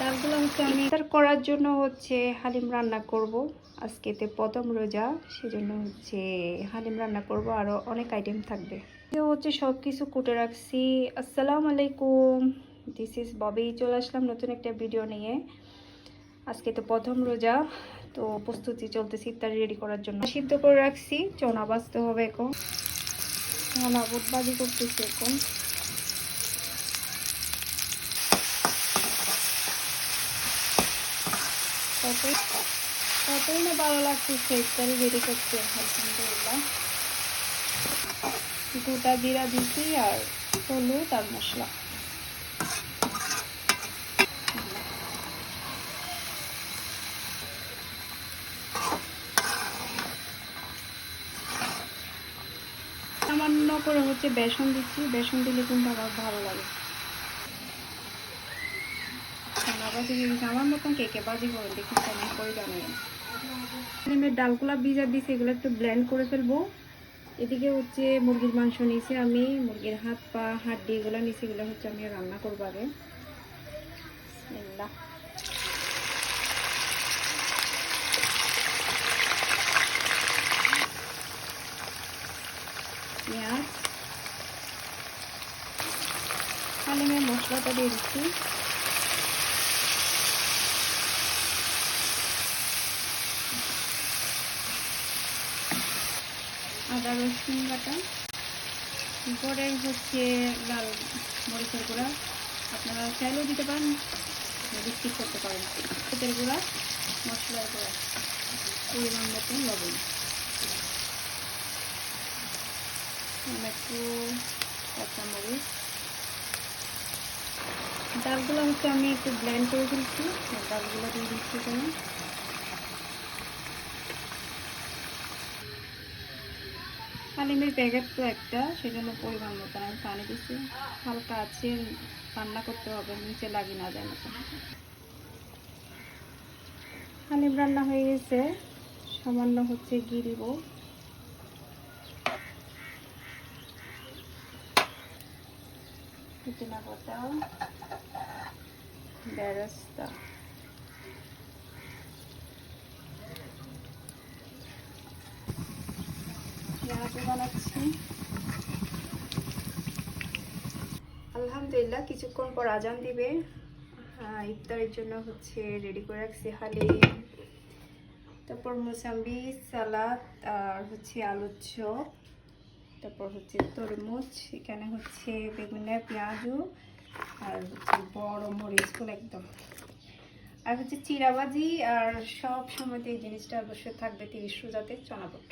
ডালগুলো হচ্ছে আমি ইফতার করার জন্য হচ্ছে হালিম রান্না করব। আজকেতে প্রথম রোজা, সেজন্য হচ্ছে হালিম রান্না করব আরও অনেক আইটেম থাকবে। তো হচ্ছে সব কিছু কুটে রাখছি। আসসালামু আলাইকুম। দিস ইজ ববি চলে আসলাম নতুন একটা ভিডিও নিয়ে। আজকে তো প্রথম রোজা, তো প্রস্তুতি চলতেছি ইফতার রেডি করার জন্য। সিদ্ধ করে রাখছি, চনা বাজতে হবে এখন। চনা বুটবাজি করতেছি এখন। না ভালো আলহামদুলিল্লাহ। গোটা আর হলুদ আর মশলা। সামান্য করে হচ্ছে বেসন দিচ্ছি, বেসন দিলে কিন্তু আমার ভালো লাগে। বাজি আমার মতন কে কে বাজি করে দেখি কেমন করে জানিয়ে আমি ডালগুলা ভিজা দিয়েছি এগুলো একটু ব্লেন্ড করে ফেলব। এদিকে হচ্ছে মুরগির মাংস নিয়েছি আমি, মুরগির হাত পা, হাড্ডি এগুলো নিয়েছি, এগুলো হচ্ছে আমি রান্না করব আগে। পেঁয়াজ। হালিমের মশলাটা দিয়ে দিচ্ছি। আদা, রসুন বাটা। পরে হচ্ছে লাল মরিচের গুঁড়া। আপনারা চাইলেও দিতে পারেন স্কিপ করতে পারেন। তেলের গুঁড়া, মশলার গুঁড়া, পরিমাণ মতন লবণ। একটু কাঁচামরিচ ডালগুলো হচ্ছে আমি একটু ব্লেন্ড করে ফেলছি ডালগুলো দিয়ে দিচ্ছি এখানে। হালিমের প্যাকেট তো একটা, সেজন্য পরিমাণ মতন আমি পানি দিচ্ছি হালকা আছে, রান্না করতে হবে, নিচে লাগি না যায় মতন হালিম রান্না হয়ে গেছে। সামান্য হচ্ছে ঘি দিব। পুদিনা পেঁয়াজও বানাচ্ছি। আলহামদুলিল্লাহ, কিছুক্ষণ পর আজান দিবে। ইফতারের জন্য হচ্ছে রেডি করে রাখছি হালিম তারপর মোসাম্বি সালাদ আর হচ্ছে আলুর চপ। তারপর হচ্ছে তরমুজ, এখানে হচ্ছে বেগুনের পেঁয়াজু আর হচ্ছে বড় মরিচগুলো একদম। আর হচ্ছে চিরাবাজি আর সব সময়তে এই জিনিসটা অবশ্যই থাকবে, তিরিশ রোজাতে চনাবট